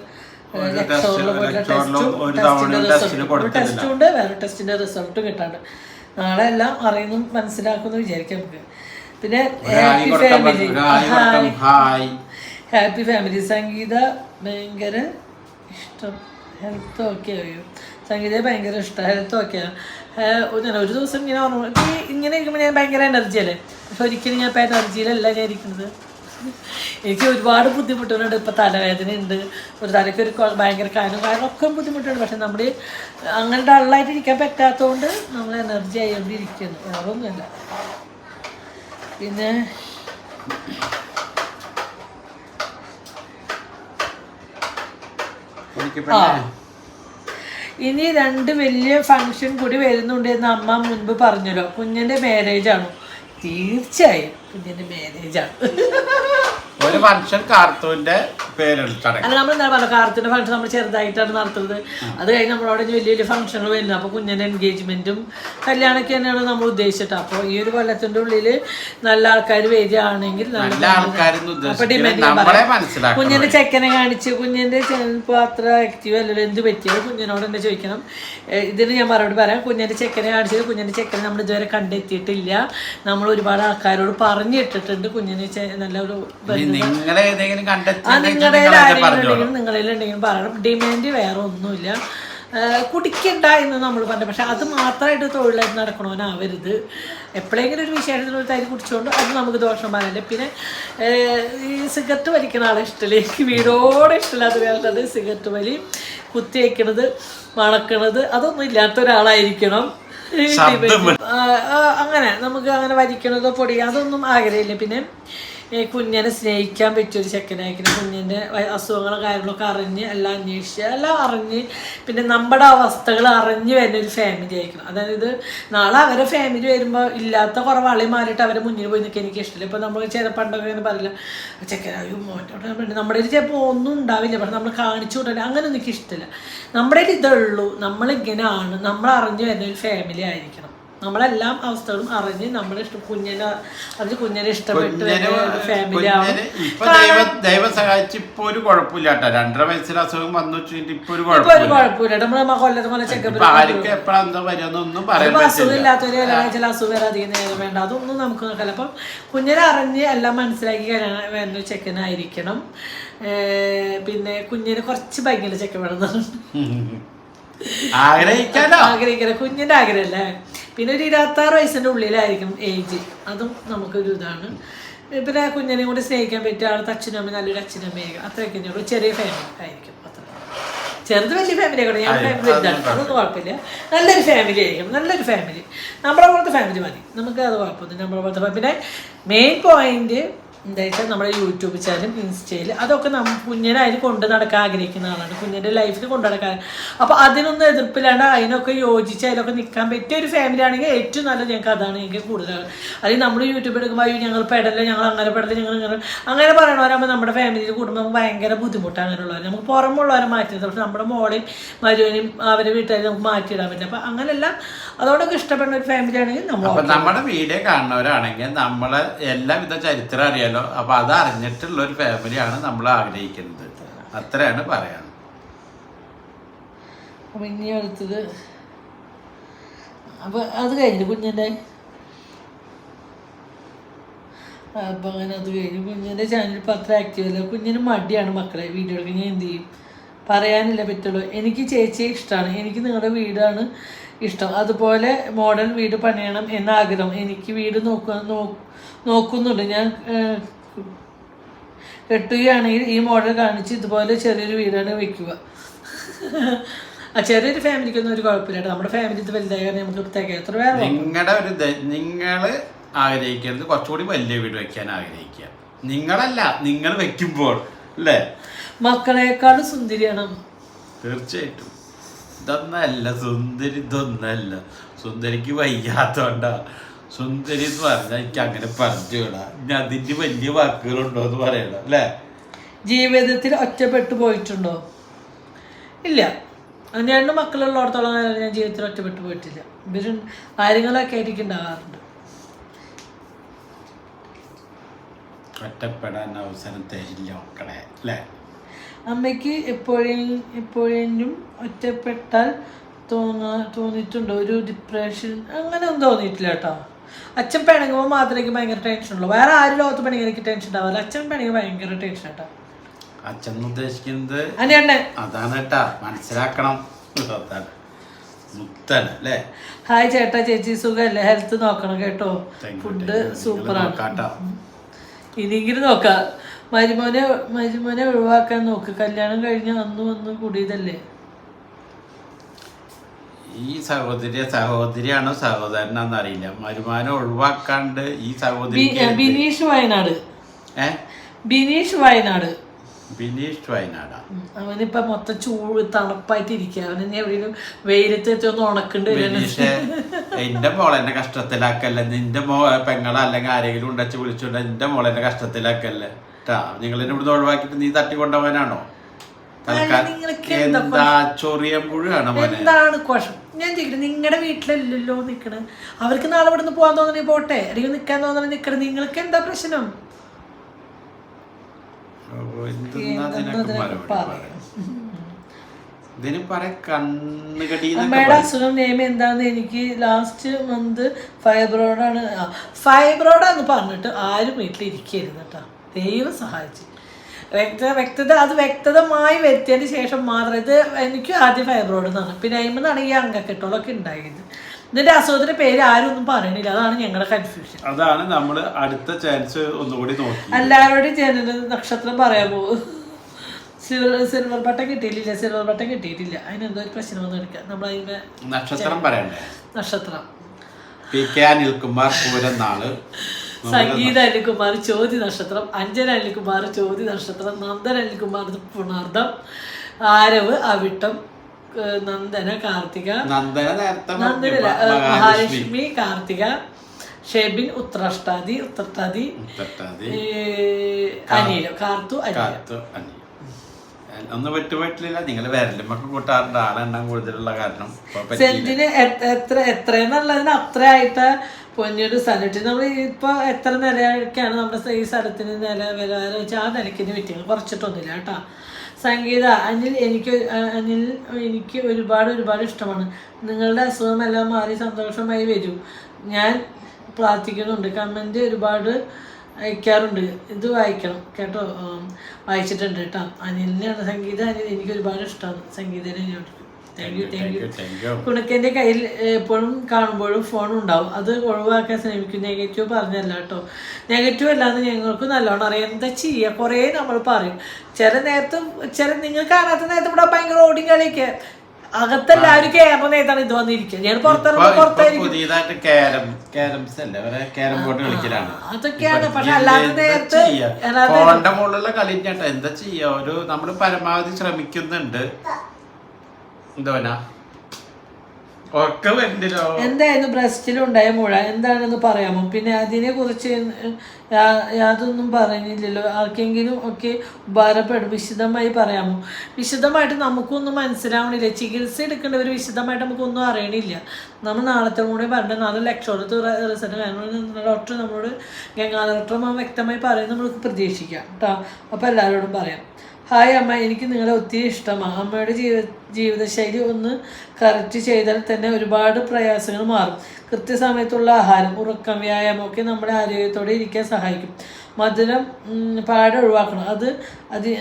ടെസ്റ്റും ടെസ്റ്റിന്റെ ഉണ്ട്. വേറെ ടെസ്റ്റിന്റെ റിസൾട്ടും കിട്ടാണ്ട്. നാളെ എല്ലാം അറിയുന്നു മനസ്സിലാക്കുന്നു വിചാരിക്കാം നമുക്ക്. പിന്നെ happy family hi hi. Happy family Sangeetha ഭയങ്കര ഇഷ്ടം. ഹെൽത്ത് ഓക്കെ ആയോ? സംഗീത ഭയങ്കര ഇഷ്ടം ഹെൽത്ത് ഓക്കെ ഞാൻ ഒരു ദിവസം ഇങ്ങനെ ഓർമ്മ ഇങ്ങനെ ഇരിക്കുമ്പോൾ ഞാൻ ഭയങ്കര എനർജി അല്ലേ? പക്ഷെ ഒരിക്കലും ഞാൻ ഇപ്പം എനർജിയിലല്ല ഞാൻ ഇരിക്കുന്നത്. എനിക്ക് ഒരുപാട് ബുദ്ധിമുട്ടുകളുണ്ട്. ഇപ്പം തലവേദന ഉണ്ട്. ഒരു തലയ്ക്ക് ഒരു ഭയങ്കര കാര്യം ഒക്കെ ബുദ്ധിമുട്ടുണ്ട്. പക്ഷെ നമ്മൾ അങ്ങനെ ഡള്ളായിട്ട് ഇരിക്കാൻ പറ്റാത്തതുകൊണ്ട് നമ്മൾ എനർജി ആയതുകൊണ്ട് ഇരിക്കുന്നു. വേറൊന്നുമില്ല പിന്നെ പിന്നെ ഇനി രണ്ട് വലിയ ഫങ്ഷൻ കൂടി വരുന്നുണ്ട് എന്ന് അമ്മ മുൻപ് പറഞ്ഞല്ലോ. കുഞ്ഞിന്റെ മാരേജ് ആണോ? തീർച്ചയായും കുഞ്ഞിന്റെ മാരേജ് ആണ്. ഒരു ഫംഗ്ഷൻ കാർത്തൂന്റെ പേരിൽ ചടങ്ങ്. നമ്മൾ എന്താ പറയുക കാർത്തിന്റെ ഫംഗ്ഷൻ നമ്മൾ ചെറുതായിട്ടാണ് നടത്തുന്നത്. അത് കഴിഞ്ഞ് നമ്മളവിടെ വലിയ വലിയ ഫംഗ്ഷനുകൾ വരുന്നത് അപ്പോൾ കുഞ്ഞിന്റെ എൻഗേജ്മെന്റും കല്യാണമൊക്കെ തന്നെയാണ് നമ്മൾ ഉദ്ദേശിച്ചത് അപ്പോൾ ഈ ഒരു കൊല്ലത്തിന്റെ ഉള്ളിൽ നല്ല ആൾക്കാർ വരികയാണെങ്കിൽ നല്ല ആൾക്കാർ കുഞ്ഞിന്റെ ചെക്കനെ കാണിച്ച് കുഞ്ഞിന്റെ ഇപ്പോൾ അത്ര ആക്റ്റീവ് അല്ലല്ലോ എന്ത് പറ്റിയത് കുഞ്ഞിനോട് തന്നെ ചോദിക്കണം? ഇതിന് ഞാൻ മറുപടി പറയാം. കുഞ്ഞിന്റെ ചെക്കനെ കാണിച്ചത് കുഞ്ഞിന്റെ ചെക്കനെ നമ്മൾ ഇതുവരെ കണ്ടെത്തിയിട്ടില്ല. നമ്മൾ ഒരുപാട് ആൾക്കാരോട് പറഞ്ഞിട്ടിട്ടുണ്ട് കുഞ്ഞിന് നല്ലൊരു നിങ്ങളെ ഏതെങ്കിലും ആ നിങ്ങളിലുണ്ടെങ്കിലും പറയണം. ഡിമാൻഡ് വേറെ ഒന്നുമില്ല. കുടിക്കണ്ട എന്ന് നമ്മൾ പറഞ്ഞു. പക്ഷെ അത് മാത്രമായിട്ട് തൊഴിലായിട്ട് നടക്കണമെന്നാവരുത് എപ്പോഴെങ്കിലും ഒരു വിശേഷത്തിൽ ഒരു തരി കുടിച്ചുകൊണ്ട് അത് നമുക്ക് ദോഷം പറയാനില്ല പിന്നെ ഈ സിഗരറ്റ് വലിക്കുന്ന ആളെ ഇഷ്ടമില്ല എനിക്ക് വീടോടെ ഇഷ്ടമില്ലാത്ത വേണ്ടത് സിഗരറ്റ് വലി കുത്തി വയ്ക്കണത് മണക്കണത് അതൊന്നും ഇല്ലാത്ത ഒരാളായിരിക്കണം. അങ്ങനെ നമുക്ക് അങ്ങനെ വരിക്കണതോ പൊടി അതൊന്നും ആഗ്രഹമില്ല. പിന്നെ കുഞ്ഞിനെ സ്നേഹിക്കാൻ പറ്റിയൊരു ചെക്കനായിരിക്കണം കുഞ്ഞിന്റെ അസുഖങ്ങളും കാര്യങ്ങളൊക്കെ അറിഞ്ഞ് എല്ലാം അന്വേഷിച്ച് എല്ലാം അറിഞ്ഞ് പിന്നെ നമ്മുടെ അവസ്ഥകൾ അറിഞ്ഞ് വരുന്ന ഒരു ഫാമിലി ആയിരിക്കണം. അതായത് നാളെ അവരെ ഫാമിലി വരുമ്പോൾ ഇല്ലാത്ത കുറേ വളി മാറിയിട്ട് അവരെ മുന്നിൽ പോയി നിൽക്കാൻ എനിക്ക് ഇഷ്ടമില്ല ഇപ്പോൾ നമ്മൾ ചില പണ്ടൊക്കെ ഇങ്ങനെ പറയില്ല ചെക്കനായും മോനോട് നമ്മുടെ ഒരു ചിലപ്പോൾ ഒന്നും ഉണ്ടാവില്ല. പക്ഷെ നമ്മൾ കാണിച്ചു വിട്ടില്ല അങ്ങനെ എനിക്ക് ഇഷ്ടമില്ല നമ്മുടെ ഒരു ഇതേ ഉള്ളൂ. നമ്മളിങ്ങനെയാണ് നമ്മൾ അറിഞ്ഞ് വരുന്ന ഒരു ഫാമിലി ആയിരിക്കണം. നമ്മളെല്ലാം അവസ്ഥകളും അറിഞ്ഞ് നമ്മളെ ഇഷ്ടം കുഞ്ഞിനെ അത് കുഞ്ഞിനെ ഇഷ്ടപ്പെട്ട് കുഞ്ഞിന് ഫാമിലി ആവും ദൈവം സഹായിച്ച് ഇപ്പൊ ഒരു കുഴപ്പമില്ല കേട്ടോ. രണ്ടര വയസ്സിൽ അസുഖം വന്നു ഇപ്പൊ ഒരു കുഴപ്പമില്ല. നമ്മളെ കൊല്ലത്ത് പോലെ ചെക്കപ്പ് അസുഖം അല്ലെങ്കിൽ ചില അസുഖം വരെ അധികം നേരം വേണ്ട. അതൊന്നും നമുക്ക് നോക്കല്ല. അപ്പം കുഞ്ഞിനെ അറിഞ്ഞ് എല്ലാം മനസ്സിലാക്കി വേണ്ട ചെക്കനായിരിക്കണം പിന്നെ കുഞ്ഞിന് കുറച്ച് ഭയങ്കര ചെക്കൻ വേണം ആഗ്രഹിക്കാലോ? ആഗ്രഹിക്കണം കുഞ്ഞിന്റെ ആഗ്രഹമല്ലേ പിന്നെ ഒരു ഇരുപത്താറ് വയസ്സിന്റെ ഉള്ളിലായിരിക്കും ഏജ് അതും നമുക്കൊരു ഇതാണ്. പിന്നെ കുഞ്ഞിനെ കൂടി സ്നേഹിക്കാൻ പറ്റിയ ആളത്തെ അച്ഛനും അമ്മയും നല്ലൊരു അച്ഛനും അമ്മയും അത്രയൊക്കെ ഉള്ളൂ. ചെറിയ ഫാമിലി ആയിരിക്കും അത്ര. ചെറുത് വലിയ ഫാമിലി ആകണം ഞാൻ ഫാമിലി ഇതാണ്. അതൊന്നും കുഴപ്പമില്ല. നല്ലൊരു ഫാമിലി ആയിരിക്കും. നല്ലൊരു ഫാമിലി നമ്മളെ പോലത്തെ ഫാമിലി മതി. നമുക്ക് അത് കുഴപ്പമൊന്നും നമ്മളെ പോലത്തെ പിന്നെ മെയിൻ പോയിന്റ് എന്താ നമ്മുടെ യൂട്യൂബ് ചാനലും ഇൻസ്റ്റയിൽ അതൊക്കെ നമ്മ കുഞ്ഞിനായി കൊണ്ടു നടക്കാൻ ആഗ്രഹിക്കുന്ന ആളാണ്. കുഞ്ഞിന്റെ ലൈഫിൽ കൊണ്ടു നടക്കാൻ. അപ്പോൾ അതിനൊന്നും എതിർപ്പില്ലാണ്ട് അതിനൊക്കെ യോജിച്ച് അതിലൊക്കെ നിൽക്കാൻ പറ്റിയ ഒരു ഫാമിലി ആണെങ്കിൽ ഏറ്റവും നല്ലത് ഞങ്ങൾക്ക് അതാണ് എനിക്ക് കൂടുതൽ. അല്ലെങ്കിൽ നമ്മൾ യൂട്യൂബ് എടുക്കുമ്പോൾ അയ്യോ ഞങ്ങൾ പെടല്ല ഞങ്ങൾ അങ്ങനെ പെടല്ല ഞങ്ങൾ ഇങ്ങനെ അങ്ങനെ പറയണവരാകുമ്പോൾ നമ്മുടെ ഫാമിലിയിൽ കൂടുമ്പോൾ നമുക്ക് ഭയങ്കര ബുദ്ധിമുട്ടാണ് അങ്ങനെയുള്ളവർ നമുക്ക് പുറമുള്ളവരെ മാറ്റി പക്ഷെ നമ്മുടെ മോളെയും മരുവനെയും അവരെ വീട്ടുകാരെയും നമുക്ക് മാറ്റിയിടാൻ പറ്റില്ല. അപ്പം അങ്ങനെയല്ല. അതോടൊക്കെ ഇഷ്ടപ്പെടുന്ന ഒരു ഫാമിലി ആണെങ്കിൽ നമ്മൾ നമ്മുടെ വീഡിയോ കാണുന്നവരാണെങ്കിൽ നമ്മളെ എല്ലാവിധ ചരിത്രം അറിയാലോ അപ്പൊ അത് അറിഞ്ഞിട്ടുള്ള ഒരു ഫാമിലിയാണ് നമ്മൾ ആഗ്രഹിക്കുന്നത്. അത്രയാണ് പറയാൻ. അപ്പം അടുത്തത്. അപ്പം അത് കഴിഞ്ഞു കുഞ്ഞിന്റെ അപ്പം അങ്ങനെ അത് കഴിഞ്ഞു. കുഞ്ഞിന്റെ ചാനൽ ഇപ്പം അത്ര ആക്റ്റീവ് അല്ല. കുഞ്ഞിന് മടിയാണ് മക്കളെ. വീഡിയോ എടുക്കാൻ. ഞാൻ എന്ത് ചെയ്യും? പറയാനില്ല പറ്റുള്ളൂ. എനിക്ക് ചേച്ചിയെ ഇഷ്ടമാണ് എനിക്ക് നിങ്ങളുടെ വീടാണ് ഇഷ്ടം. അതുപോലെ മോഡൽ വീട് പണിയണം എന്ന ആഗ്രഹം. എനിക്ക് വീട് നോക്കുക നോ- നോക്കുന്നുണ്ട്. ഞാൻ കെട്ടുകയാണെങ്കിൽ ഈ മോഡൽ കാണിച്ച് ഇതുപോലെ ചെറിയൊരു വീടാണ് വെക്കുക. ചെറിയൊരു ഫാമിലിക്കൊന്നും ഒരു കുഴപ്പമില്ല നമ്മുടെ ഫാമിലി ഇത് വലുതായ നമുക്ക് തികയത്ര വേറെ നിങ്ങളുടെ ഒരു നിങ്ങൾ ആഗ്രഹിക്കുന്നത് കുറച്ചുകൂടി വലിയ വീട് വെക്കാൻ ആഗ്രഹിക്കുക. നിങ്ങളല്ല നിങ്ങൾ വെക്കുമ്പോൾ. അല്ലേ മക്കളെക്കാളും സുന്ദരിയാണ് തീർച്ചയായിട്ടും. ഇതൊന്നല്ല സുന്ദരി ഇതൊന്നല്ല. സുന്ദരിക്ക് വയ്യാത്തോണ്ടാ. സുന്ദരി എന്ന് പറഞ്ഞാൽ എനിക്ക് അങ്ങനെ പറഞ്ഞു വിടാം. ഇനി അതിന്റെ വലിയ വാക്കുകളുണ്ടോ എന്ന് പറയണം അല്ലേ ജീവിതത്തിൽ ഒറ്റപ്പെട്ടു പോയിട്ടുണ്ടോ? ഇല്ല. രണ്ട് മക്കളുള്ളിടത്തോളം ഞാൻ ജീവിതത്തിൽ ഒറ്റപ്പെട്ടു പോയിട്ടില്ല. ഇവർ കാര്യങ്ങളൊക്കെ ആയിരിക്കും ഉണ്ടാകാറുണ്ട്. ഒറ്റപ്പെടാൻ അവസരം തരില്ല മക്കളെ അല്ലേ? അമ്മയ്ക്ക് എപ്പോഴും എപ്പോഴെങ്കിലും ഒറ്റപ്പെട്ടാൽ തോന്നാ തോന്നിയിട്ടുണ്ടോ? ഒരു ഡിപ്രഷൻ അങ്ങനെ ഒന്നും തോന്നിയിട്ടില്ല കേട്ടോ. അച്ഛൻ പിണങ്ങുമ്പോൾ മാത്രമേ എനിക്ക് ഭയങ്കര ടെൻഷൻ ഉള്ളൂ. വേറെ ആരും ലോകത്ത് പിണങ്ങി എനിക്ക് ടെൻഷൻ ഉണ്ടാവില്ല. അച്ഛൻ പിണങ്ങി ഭയങ്കര ടെൻഷൻ കേട്ടോ അച്ഛൻ ഉദ്ദേശിക്കുന്നത് അതാണ് കേട്ടാ. മനസ്സിലാക്കണം. അല്ലേ? ഹായ് ചേട്ടാ ചേച്ചി സുഖമല്ലേ ഹെൽത്ത് നോക്കണം കേട്ടോ. ഫുഡ് സൂപ്പറാണ് നോക്കാട്ടോ. ഇനിയെങ്കിലും നോക്കാം. മരുമോനെ മരുമോനെ ഒഴിവാക്കാൻ നോക്ക്. കല്യാണം കഴിഞ്ഞ് അന്ന് വന്ന് കൂടിയതല്ലേ? ഈ സഹോദരി സഹോദരിയാണോ സഹോദരനാണെന്ന് അറിയില്ല. വരുമാനം ഒഴിവാക്കാണ്ട് ഈ സഹോദരി ബിനീഷ് വയനാട്. ഏ? ബിനീഷ് വയനാട്. ബിനീഷ് വയനാടാ. അവനിപ്പോ മൊത്തം ചൂട് തണുപ്പായിട്ട് ഇരിക്കുക എവിടെയും വെയിലത്ത് എത്തി ഒന്ന് ഉണക്കണ്ട് എന്റെ മോളെന്നെ കഷ്ടത്തിലാക്കല്ലേ? നിന്റെ മോ പെങ്ങളെ അല്ലെങ്കിൽ ആരെങ്കിലും ഉണ്ടച്ച് വിളിച്ചോണ്ട് എന്റെ മോളെന്നെ കഷ്ടത്തിലാക്കല്ലേ? ട്ടാ നിങ്ങൾ എന്നെ ഇവിടുന്ന് ഒഴിവാക്കിട്ട് നീ തട്ടിക്കൊണ്ടവനാണോ എന്താണ് ഞാൻ ചോദിക്കട്ടെ നിങ്ങളുടെ വീട്ടിലല്ലല്ലോ നിക്കണ്. അവർക്ക് നാളെ ഇവിടെ നിന്ന് പോകാൻ തോന്നണേ പോട്ടെ? അല്ലെങ്കിൽ നിക്കാൻ തോന്നണേ നിക്കണേ. നിങ്ങൾക്ക് എന്താ പ്രശ്നം ഓ, എന്തെന്നാ ഇതിനൊക്കെ മറുപടി പറയാ? ഇതിന് പറ കണ്ണുകടി അമ്മയുടെ അസുഖം നിയമം എന്താന്ന് എനിക്ക് ലാസ്റ്റ് മന്ത് ഫൈബ്രോയിഡാണ് ഫൈബ്രോയിഡാന്ന് പറഞ്ഞിട്ട് ആരും വീട്ടിലിരിക്കരുത് കേട്ടോ. ദൈവം സഹായിച്ചു. വ്യക്തത വ്യക്തത അത് വ്യക്തതമായി വരുത്തിയതിന് ശേഷം മാത്രം ഇത് എനിക്ക് ആദ്യം ഫൈബ്രോയിഡ് എന്നാണ് പിന്നെ അതിമെന്നാണ് ഈ അംഗക്കെട്ടുകളൊക്കെ ഉണ്ടായത്. ഇതിന്റെ അസുഖത്തിന്റെ പേര് ആരും ഒന്നും പറയണില്ല അതാണ് ഞങ്ങളുടെ കൺഫ്യൂഷൻ അതാണ് നമ്മൾ അടുത്ത ചാൻസ് ഒന്നുകൂടി നോക്കി. എല്ലാവരുടെയും ജനന നക്ഷത്രം പറയാൻ പോകും. സിൽവർ സിൽവർ ബട്ടൺ കിട്ടിയിട്ടില്ല സിൽവർ ബട്ടൺ കിട്ടിയിട്ടില്ല. അതിനെന്തോ ഒരു പ്രശ്നം ഒന്നും എടുക്കാം നമ്മൾ അതിന്റെ നക്ഷത്രം പറയണ്ടേ? നക്ഷത്രം. പി കെ അനിൽകുമാർ പൂരം നാൾ സംഗീത അനിൽകുമാർ ചോതി നക്ഷത്രം. അഞ്ജന അനിൽകുമാർ ചോതി നക്ഷത്രം. നന്ദൻ അനിൽകുമാർ പുണർദം. ആരവ് അവിട്ടം. നന്ദന കാർത്തിക. നന്ദന നേരത്തെ മഹാലക്ഷ്മി കാർത്തിക ഷെബിൻ ഉത്രഷ്ടാദി ഉത്രട്ടാദി അനില കാർത്തു അനില കാത്തു അനി ഒന്നും വിട്ടു പറ്റില്ല നിങ്ങൾ വിരലുമൊക്കെ കൂട്ടാറുണ്ട്. ആളെണ്ണം കൂടുതലുള്ള കാരണം. സെന്റിന് എത്ര എത്ര എന്നുള്ളതിന് അത്ര ആയിട്ട് പൊന്നിയൊരു സ്ഥലത്ത് നമ്മൾ ഇപ്പൊ എത്ര നിലയൊക്കെയാണ് നമ്മുടെ ഈ സ്ഥലത്തിന് നില വില വെച്ചാൽ ആ നിലയ്ക്ക് വിറ്റിയത് കുറച്ചിട്ടൊന്നുമില്ല കേട്ടോ. സംഗീത അനിൽ എനിക്ക് അനിൽ എനിക്ക് ഒരുപാട് ഒരുപാട് ഇഷ്ടമാണ്. നിങ്ങളുടെ അസുഖമെല്ലാം മാറി സന്തോഷമായി വരൂ. ഞാൻ പ്രാർത്ഥിക്കുന്നുണ്ട്. കമന്റ് ഒരുപാട് അയക്കാറുണ്ട്. ഇത് വായിക്കണം കേട്ടോ. വായിച്ചിട്ടുണ്ട് കേട്ടോ. അനിലിനെയാണ് സംഗീത അനിൽ എനിക്ക് ഒരുപാട് ഇഷ്ടമാണ്. സംഗീതനെ thank you thank you Thank you. കുണക്കന്റെ കയ്യിൽ എപ്പോഴും കാണുമ്പോഴും ഫോൺ ഉണ്ടാവും അത് ഒഴിവാക്കാൻ ശ്രമിക്കും. നെഗറ്റീവ് പറഞ്ഞല്ല കേട്ടോ. നെഗറ്റീവ് അല്ലാന്ന് ഞങ്ങൾക്ക് നല്ലോണം അറിയാം. എന്താ ചെയ്യുക കുറേ നമ്മൾ പറയും. ചില നേരത്ത് ചില നിങ്ങൾ കാണാത്ത നേരത്ത് ഇവിടെ ഭയങ്കര ഓടി കളിയൊക്കെ. അകത്തെല്ലാവരും കേരള നേരത്താണ് ഇത് വന്നിരിക്കുക ഞാൻ ഇപ്പൊ പുറത്തായിരിക്കും. അതൊക്കെയാണ്. പക്ഷെ എന്താ അല്ലാത്ത നേരത്ത്? അല്ലാതെ ഫോണിന്റെ മുകളിലുള്ള കളി എന്താ ചെയ്യാ? ഒരു നമ്മൾ പരമാവധി ശ്രമിക്കുന്നുണ്ട്. എന്തോനാ എന്തായിരുന്നു ബ്രസ്റ്റിലുണ്ടായ മുഴ? എന്താണെന്ന് പറയാമോ? പിന്നെ അതിനെ കുറിച്ച് യാതൊന്നും പറഞ്ഞില്ലല്ലോ ആർക്കെങ്കിലും ഒക്കെ ഉപകാരപ്പെടും. വിശദമായി പറയാമോ? വിശദമായിട്ട് നമുക്കൊന്നും മനസ്സിലാവണില്ല. ചികിത്സ എടുക്കേണ്ടവർ വിശദമായിട്ട് നമുക്കൊന്നും അറിയണില്ല. നമ്മൾ നാളത്തെ കൂടെ പറഞ്ഞ നാളെ ലക്ഷോടത്ത് റിസൾട്ട് ഡോക്ടർ നമ്മളോട് ഗംഗാ ഡോക്ടർ വ്യക്തമായി പറയുന്നത് നമുക്ക് പ്രതീക്ഷിക്കാം. കേട്ടോ. അപ്പോൾ എല്ലാവരോടും പറയാം. ഹായ് അമ്മ എനിക്ക് നിങ്ങളെ ഒത്തിരി ഇഷ്ടമാണ് അമ്മയുടെ ജീവ ജീവിതശൈലി ഒന്ന് കറക്റ്റ് ചെയ്താൽ തന്നെ ഒരുപാട് പ്രയാസങ്ങൾ മാറും. കൃത്യസമയത്തുള്ള ആഹാരം ഉറക്കം വ്യായാമം ഒക്കെ നമ്മുടെ ആരോഗ്യത്തോടെ ഇരിക്കാൻ സഹായിക്കും. മധുരം പാടെ ഒഴിവാക്കണം. അത് അതി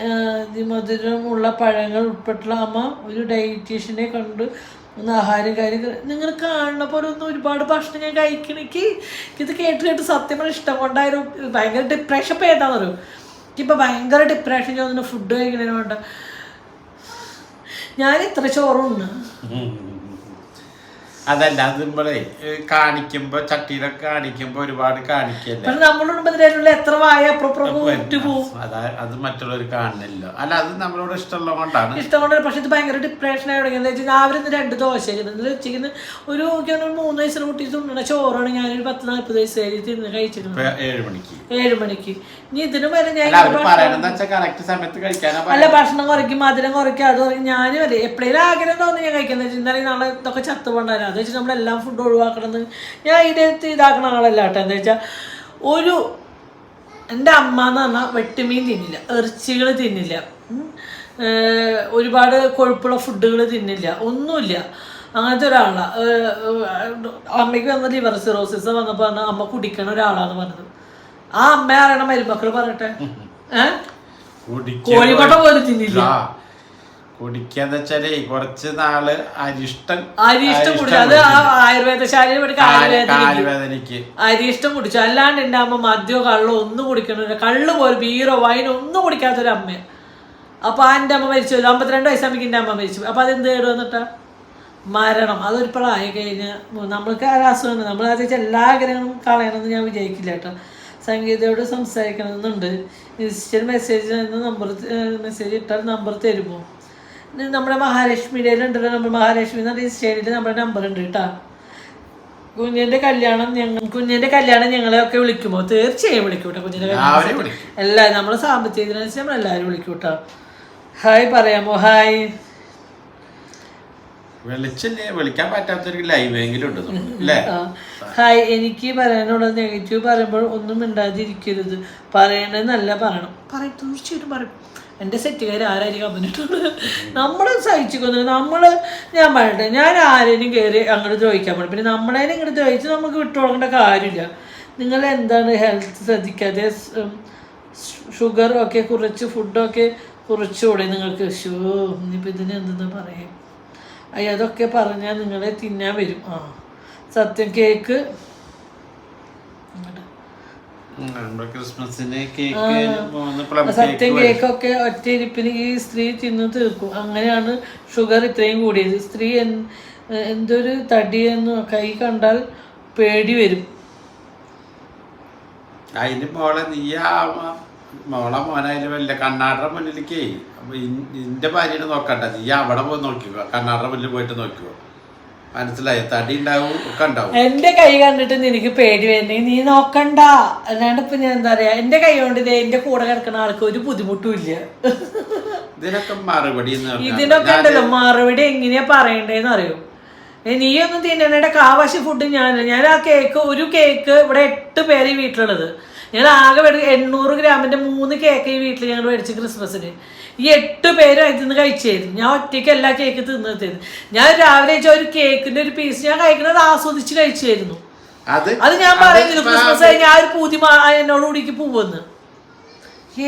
അതിമധുരമുള്ള പഴങ്ങൾ ഉൾപ്പെട്ടുള്ള അമ്മ ഒരു ഡയറ്റീഷ്യനെ കണ്ട് ഒന്ന് ആഹാരം കാര്യങ്ങൾ നിങ്ങൾ കാണുന്ന പോലെ ഒന്നും ഒരുപാട് ഭക്ഷണം ഞാൻ കഴിക്കണമെങ്കിൽ ഇത് കേട്ട് കേട്ട് സത്യം ഇഷ്ടം കൊണ്ടായൊരു ഭയങ്കര ഡിപ്രഷൻ ഇപ്പോൾ ഇപ്പം ഭയങ്കര ഡിപ്രഷൻ തോന്നുന്നു ഫുഡ് കഴിക്കുന്നതിന് വേണ്ട ഞാൻ ഇത്ര ചോറുണ്ട് അതല്ല അത് നമ്മളെ കാണിക്കുമ്പോ ചട്ടിയിലൊക്കെ കാണിക്കുമ്പോ ഒരുപാട് കാണിക്കല്ലേ? നമ്മളോട് എത്ര വായ അതാ മറ്റുള്ളവർ കാണുന്നില്ല. അല്ല അത് നമ്മളോട് ഇഷ്ടമുള്ള കൊണ്ടാണ്. ഇഷ്ടമുള്ള പക്ഷെ ഇത് ഭയങ്കര ഡിപ്രഷൻ ആയി തുടങ്ങി. എന്താ രാവിലെ ഇന്ന് രണ്ട് ദോശ ഉച്ചയ്ക്ക് ഒരു മൂന്ന് വയസ്സിന് കുട്ടി തിന്നണ ചോറാണ് ഞാനൊരു പത്ത് നാല്പത് വയസ്സ് കഴിഞ്ഞ് തിന്ന് കഴിച്ചിരുന്നു ഏഴ് മണിക്ക്. ഏഴ് മണിക്ക്. ഇനി ഇതിനു വരെ ഞാൻ അല്ല ഭക്ഷണം കുറയ്ക്കും മധുരം കുറയ്ക്കും. അത് ഞാൻ അല്ലേ എപ്പോഴേലും ആഗ്രഹം തോന്നി ഞാൻ കഴിക്കുന്നത് ഇന്നലെ നാളെ ഇതൊക്കെ ചത്തു അത് വെച്ചാൽ നമ്മളെല്ലാം ഫുഡ് ഒഴിവാക്കണമെന്ന് ഞാൻ ഇതിനകത്ത് ഇതാക്കണ ആളല്ല കേട്ടോ. എന്താ വെച്ചാൽ ഒരു എന്റെ അമ്മ എന്ന് പറഞ്ഞാൽ വെട്ടുമീൻ തിന്നില്ല ഇറച്ചികൾ തിന്നില്ല ഒരുപാട് കൊഴുപ്പുള്ള ഫുഡുകൾ തിന്നില്ല ഒന്നുമില്ല. അങ്ങനത്തെ ഒരാളാണ് അമ്മയ്ക്ക് വന്ന ലിവർ സിറോസിസ് വന്നപ്പോൾ പറഞ്ഞാൽ അമ്മ കുടിക്കണ ഒരാളാന്ന് പറഞ്ഞത്. ആ അമ്മ അറിയണ മരുമക്കൾ പറയട്ടെ ഏഹ് കോഴിക്കോട്ട പോലും തിന്നില്ല. കുടിക്കാന്ന് വെച്ചാലേ കുറച്ച് നാൾ അരിഷ്ടം അരിഷ്ടം കുടിച്ചു അത് ആ ആയുർവേദ കാലുവേദനക്ക് അരിഷ്ടം കുടിച്ചു. അല്ലാണ്ട് എന്റെ അമ്മ മദ്യോ കള്ളോ ഒന്നും കുടിക്കണില്ല. കള്ള് പോലും ബീറോ വൈനോ ഒന്നും കുടിക്കാത്തൊരു അമ്മ അപ്പൊ ആ എന്റെ അമ്മ മരിച്ചു. അമ്പത്തിരണ്ട് വയസ്സാകുമ്പോൾ എന്റെ അമ്മ മരിച്ചു. അപ്പൊ അതെന്ത് കേടു വന്നിട്ടാ മരണം. അതൊരു പ്രായം കഴിഞ്ഞ് നമ്മൾക്ക് ആ അസുഖമാണ് നമ്മൾ അത് വെച്ചാൽ എല്ലാ ആഗ്രഹങ്ങളും കളയണമെന്ന് ഞാൻ വിചാരിക്കില്ല കേട്ടോ. സംഗീതയോട് സംസാരിക്കണമെന്നുണ്ട്. ഇൻസ്റ്റൽ മെസ്സേജ് നമ്പർ മെസ്സേജ് ഇട്ടാൽ നമ്പർ തരുമോ? നമ്മുടെ മഹാലക്ഷ്മിയുടെ ഉണ്ടല്ലോ നമ്മുടെ മഹാലക്ഷ്മി എന്ന ഇൻസ്റ്റയിൽ നമ്മുടെ നമ്പർ ഉണ്ട് കേട്ടോ. കുഞ്ഞിന്റെ കല്യാണം ഞങ്ങൾ കുഞ്ഞിന്റെ കല്യാണം ഞങ്ങളെ ഒക്കെ വിളിക്കുമോ? തീർച്ചയായും വിളിക്കും കേട്ടോ കുഞ്ഞിന്റെ കല്യാണം. എല്ലാവരും നമ്മളെ സാമ്പത്തികത്തിനനുസരിച്ച് നമ്മൾ എല്ലാവരും വിളിക്കും കേട്ടോ. ഹായ് പറയാമോ? ഹായ് വിളിച്ചില്ലേ? വിളിക്കാൻ പറ്റാത്തൊരു ലൈവ് എങ്കിലും ഉണ്ട് അല്ലേ? ഹായ് എനിക്ക് പറയാനുള്ളത് നെഗറ്റീവ് പറയുമ്പോൾ ഒന്നും മിണ്ടാതിരിക്കരുത്. നല്ല പറയണം. പറയും തീർച്ചയായിട്ടും പറയും. എന്റെ സെറ്റുകാർ ആരായിരിക്കും കമ്പനിട്ടുണ്ട് നമ്മൾ സഹിച്ചിക്കൊന്നു നമ്മൾ ഞാൻ പറയട്ടെ ഞാൻ ആരേലും കയറി അങ്ങോട്ട് ചോദിക്കാൻ പറ്റും പിന്നെ നമ്മളേനെ ഇങ്ങോട്ട് ചോദിച്ച് നമുക്ക് വിട്ടു കൊടുക്കേണ്ട കാര്യമില്ല. നിങ്ങൾ എന്താണ് ഹെൽത്ത് ശ്രദ്ധിക്കാതെ ഷുഗർ ഒക്കെ കുറച്ച് ഫുഡൊക്കെ കുറച്ചുകൂടെ നിങ്ങൾക്ക് ഷോ ഇനിയിപ്പോൾ ഇതിന് എന്തെന്ന് പറയാം? അയ്യ അതൊക്കെ പറഞ്ഞാൽ നിങ്ങളെ തിന്നാൻ വരും. ആ സത്യം കേക്ക് ക്രിസ്മസിന് കേക്ക് സത്യം കേക്ക് കേക്കൊക്കെ ഒറ്റ ഇരിപ്പിന് ഈ സ്ത്രീ തിന്നു തീർക്കും. അങ്ങനെയാണ് ഷുഗർ ഇത്രയും കൂടിയത്. സ്ത്രീ എന്തൊരു തടിയെന്ന് കൈ കണ്ടാൽ പേടി വരും. അതിന് മോളെ നീയാ മോളെ മോനായാലും വല്ല കണ്ണാടറ മുന്നിലേക്കേ. അപ്പൊ നിന്റെ ഭാര്യനെ നോക്കണ്ട. നീ അവിടെ പോയി നോക്കിക്കോ. കണ്ണാടറ മുന്നിൽ പോയിട്ട് നോക്കിക്കോ. മനസ്സിലായി. തടി ഉണ്ടാവും ഒക്കെ ഉണ്ടാവും. എന്റെ കൈ കണ്ടിട്ട് നിനക്ക് പേടി വരുന്നെങ്കിൽ നീ നോക്കണ്ട. അല്ലാണ്ട് ഇപ്പൊ ഞാൻ എന്താ പറയാ എന്റെ കൈ കൊണ്ട് ഇതേ എന്റെ കൂടെ കിടക്കുന്ന ആൾക്ക് ഒരു ബുദ്ധിമുട്ടും ഇല്ല. ഇതിനൊക്കെ മറുപടി ഇതിനൊക്കെ ഉണ്ടല്ലോ മറുപടി എങ്ങനെയാ പറയണ്ടേന്ന് അറിയോ? നീ ഒന്നും തിന്നണേടെ. കാവാശി ഫുഡ് ഞാൻ ഞാൻ ആ കേക്ക് ഒരു കേക്ക് ഇവിടെ എട്ട് പേര് ഈ വീട്ടിലുള്ളത്. ഞാൻ ആകെ എണ്ണൂറ് ഗ്രാമിന്റെ മൂന്ന് കേക്ക് ഈ വീട്ടിൽ ഞങ്ങൾ മേടിച്ചു ക്രിസ്മസിന് ഈ എട്ട് പേരും അതിൽ നിന്ന് കഴിച്ചായിരുന്നു ഞാൻ ഒറ്റയ്ക്ക് എല്ലാ കേക്ക് തിന്നത് ഞാൻ രാവിലെ ഒരു കേക്കിന്റെ ഒരു പീസ് ഞാൻ കഴിക്കുന്നത് ആസ്വദിച്ച് കഴിച്ചായിരുന്നു അത് അത് ഞാൻ പറയുന്നില്ല. ക്രിസ്മസ് കഴിഞ്ഞ ആ ഒരു പൂതി എന്നോട് കൂടിക്ക് പോവെന്ന്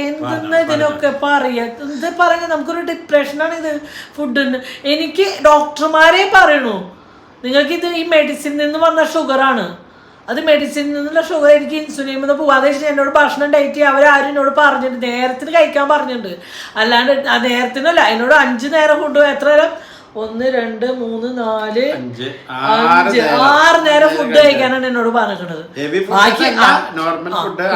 എന്തെന്ന് ഇതിനൊക്കെ പറയാ എന്ത് പറയുന്നത് നമുക്കൊരു ഡിപ്രഷനാണ് ഇത് ഫുഡിന് എനിക്ക് ഡോക്ടർമാരെ പറയണു. നിങ്ങൾക്ക് ഇത് ഈ മെഡിസിൻ നിന്ന് വന്ന ഷുഗറാണ് അത് മെഡിസിൻ നിന്നുള്ള ഷുഗർ എനിക്ക് ഇൻസുലിൻ എന്ന് പോവാതെ എന്നോട് ഭക്ഷണം ഡയറ്റ് ചെയ്യുക അവരാരും എന്നോട് പറഞ്ഞിട്ടുണ്ട് നേരത്തിന് കഴിക്കാൻ പറഞ്ഞിട്ടുണ്ട്. അല്ലാണ്ട് ആ നേരത്തിനല്ല എന്നോട് അഞ്ച് നേരം ഫുഡ് എത്ര നേരം? ഒന്ന് രണ്ട് മൂന്ന് നാല് അഞ്ച് ആറ് നേരം. ഫുഡ് കഴിക്കാനാണ് എന്നോട് പറഞ്ഞിട്ടുള്ളത്. ബാക്കി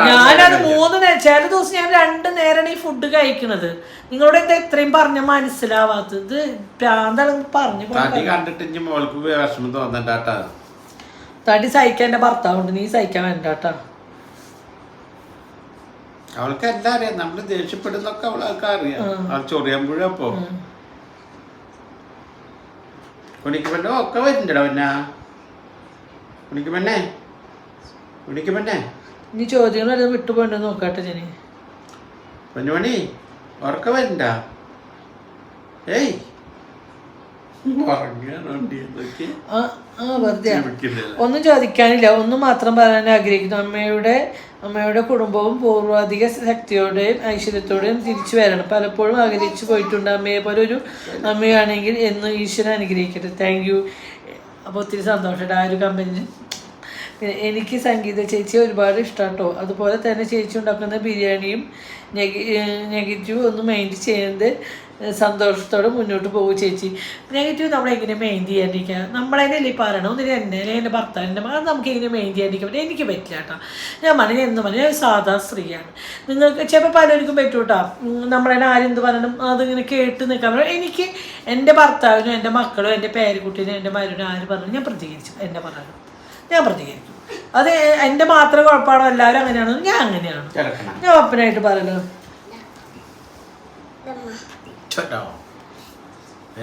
ഞാനത് മൂന്ന് നേരം ചില ദിവസം ഞാൻ രണ്ട് നേരമാണ് ഈ ഫുഡ് കഴിക്കണത്. നിങ്ങളോട് എന്താ ഇത്രയും പറഞ്ഞ മനസ്സിലാവാത്തത്? ഇത് പ്രാന്താണെന്ന് പറഞ്ഞു കണ്ടിട്ട് ഇനി മോൾക്ക് വിഷമം തോന്നണ്ടാട്ടാ. തടി സഹിക്കാൻ എന്റെ ഭർത്താവുണ്ട്. നീ സഹിക്കാൻ വേണ്ട കേട്ടോ അവൾക്ക് എല്ലാം അറിയാം നമ്മൾ ദേഷ്യപ്പെടുന്നൊക്കെ അവൾക്ക് അറിയാം അവൾ ചൊറിയാമ്പുഴ അപ്പോ. കുണിക്കുമ്പോ ഒക്കെ വരുന്നുണ്ടോ പിന്നെ? കുണിക്കുമ്പന്നെ കുണിക്കുമ്പന്നെ നീ ചോദ്യങ്ങൾ എല്ലാം വിട്ടുപോയിണ്ടെന്ന് നോക്കട്ടെ ജനി. പൊന്നുമണി ഉറക്കം വരണ്ട ഏയ്. ഉറങ്ങാനോ എന്തൊക്കെ ആ വെറുതെ ഒന്നും ചോദിക്കാനില്ല. ഒന്നും മാത്രം പറയാൻ ആഗ്രഹിക്കുന്നു. അമ്മയുടെ അമ്മയുടെ കുടുംബവും പൂർവാധിക ശക്തിയോടെയും ഐശ്വര്യത്തോടെയും തിരിച്ചു വരണം. പലപ്പോഴും ആഗ്രഹിച്ചു പോയിട്ടുണ്ട്. അമ്മയെ പോലെ ഒരു അമ്മയാണെങ്കിൽ എന്ന് ഈശ്വരൻ അനുഗ്രഹിക്കട്ടെ. താങ്ക് യു അപ്പോൾ ഒത്തിരി സന്തോഷമുണ്ട് ആ ഒരു കമ്പനി പിന്നെ എനിക്ക് സംഗീത ചേച്ചി ഒരുപാട് ഇഷ്ടമാട്ടോ അതുപോലെ തന്നെ ചേച്ചി ഉണ്ടാക്കുന്ന ബിരിയാണിയും നെഗ നെഗറ്റീവ് ഒന്നും മൈൻഡ് ചെയ്യാതെ ഏഹ് സന്തോഷത്തോടെ മുന്നോട്ട് പോകും ചേച്ചി. നെഗറ്റീവ് നമ്മളെങ്ങനെ മെയിൻ ചെയ്യാണ്ടിരിക്കുക നമ്മളതിനല്ലേ പറയണം ഒന്നിനെ എന്നെ അല്ലെങ്കിൽ എന്റെ ഭർത്താവിന്റെ മകൻ? നമുക്ക് എങ്ങനെ മെയിൻ ചെയ്യാണ്ടിരിക്കാൻ പറ്റും? എനിക്ക് പറ്റില്ല കേട്ടോ. ഞാൻ പറഞ്ഞു എന്ന് പറഞ്ഞു ഞാൻ ഒരു സാധാ സ്ത്രീയാണ്. നിങ്ങൾക്ക് ചിലപ്പോൾ പലർക്കും പറ്റും കേട്ടോ. നമ്മളതിനെ ആരെന്ത് പറയണം അതിങ്ങനെ കേട്ട് നിൽക്കാൻ പറ്റും. എനിക്ക് എന്റെ ഭർത്താവിനും എന്റെ മക്കളും എന്റെ പേരക്കുട്ടീനും എന്റെ മരുനും ആര് പറഞ്ഞു ഞാൻ പ്രതികരിച്ചു. എന്നെ പറയണം ഞാൻ പ്രതികരിക്കും. അത് എന്റെ മാത്രം കുഴപ്പമാണോ? എല്ലാവരും അങ്ങനെയാണോ? ഞാൻ അങ്ങനെയാണ്. ഞാൻ ഓപ്പനായിട്ട് പറയല്ലോ. ചോട്ടോ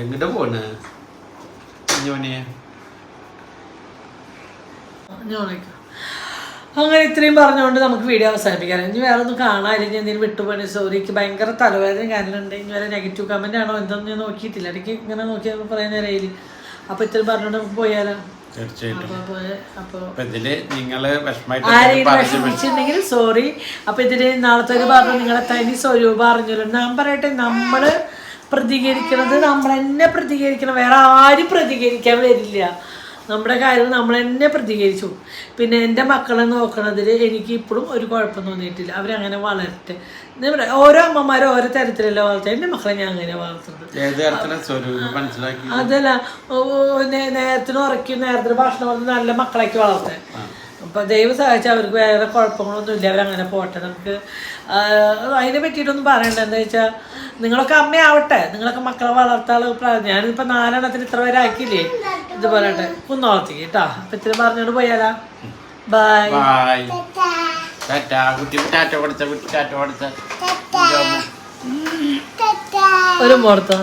എങ്ങോട്ട് പോണ് കുഞ്ഞോനെ. അങ്ങനെ ഇത്രയും പറഞ്ഞുകൊണ്ട് നമുക്ക് വീഡിയോ അവസാനിപ്പിക്കാം. ഇനി വേറെ ഒന്നും കാണാനില്ലെങ്കിൽ എന്തെങ്കിലും വിട്ടുപോയി. സോറി എനിക്ക് ഭയങ്കര തലവേദന കാര്യങ്ങളുണ്ട്. ഇനി വരെ നെഗറ്റീവ് കമന്റ് ആണോ എന്തെന്ന് ഞാൻ നോക്കിയിട്ടില്ല. ഇടയ്ക്ക് ഇങ്ങനെ നോക്കിയാൽ പറയാൻ നേരയില്ല? അപ്പോൾ ഇത്രയും പറഞ്ഞുകൊണ്ട് നമുക്ക് പോയാലോ? തീർച്ചയായിട്ടും. ഇതിൽ നിങ്ങൾ വിഷമിച്ചിട്ടുണ്ടെങ്കിൽ സോറി അപ്പൊ ഇതിന് നാളത്തെ ഒരു പറഞ്ഞു നിങ്ങളെ തനി സ്വരൂപം അറിഞ്ഞല്ലോ ഞാൻ പറയട്ടെ നമ്മൾ പ്രതികരിക്കണത് നമ്മൾ തന്നെ പ്രതികരിക്കണം. വേറെ ആരും പ്രതികരിക്കാൻ വരില്ല. നമ്മുടെ കാര്യം നമ്മൾ തന്നെ പ്രതികരിച്ചു. പിന്നെ എന്റെ മക്കളെ നോക്കണതിൽ എനിക്ക് ഇപ്പോഴും ഒരു കുഴപ്പം തോന്നിയിട്ടില്ല. അവരങ്ങനെ വളരട്ടെ ഓരോ അമ്മമാരും ഓരോ തരത്തിലല്ല വളർത്തുക. എന്റെ മക്കളെ ഞാൻ അങ്ങനെ വളർത്തുന്നത്. അതല്ല നേരത്തിന് ഉറക്കി നേരത്തിന് ഭക്ഷണം നല്ല മക്കളാക്കി വളർത്താൻ അപ്പൊ ദൈവം സഹായിച്ച അവർക്ക് വേറെ കുഴപ്പങ്ങളൊന്നും ഇല്ല അവരങ്ങനെ പോട്ടെ. നമുക്ക് അതിനെ പറ്റിയിട്ടൊന്നും പറയണ്ട. എന്താ വെച്ചാൽ നിങ്ങളൊക്കെ അമ്മയാവട്ടെ. നിങ്ങളൊക്കെ മക്കളെ വളർത്താൾ ഞാനിപ്പോ നാലെണ്ണത്തിന് ഇത്ര പേരെ ആക്കിയില്ലേ? ഇത് പറയട്ടെ കുന്നോളത്തേക്ക് കേട്ടാ. അപ്പൊ ഇത്തിരി പറഞ്ഞോണ്ട് പോയാലാ. ബായ് ഒരു മോർത്തോ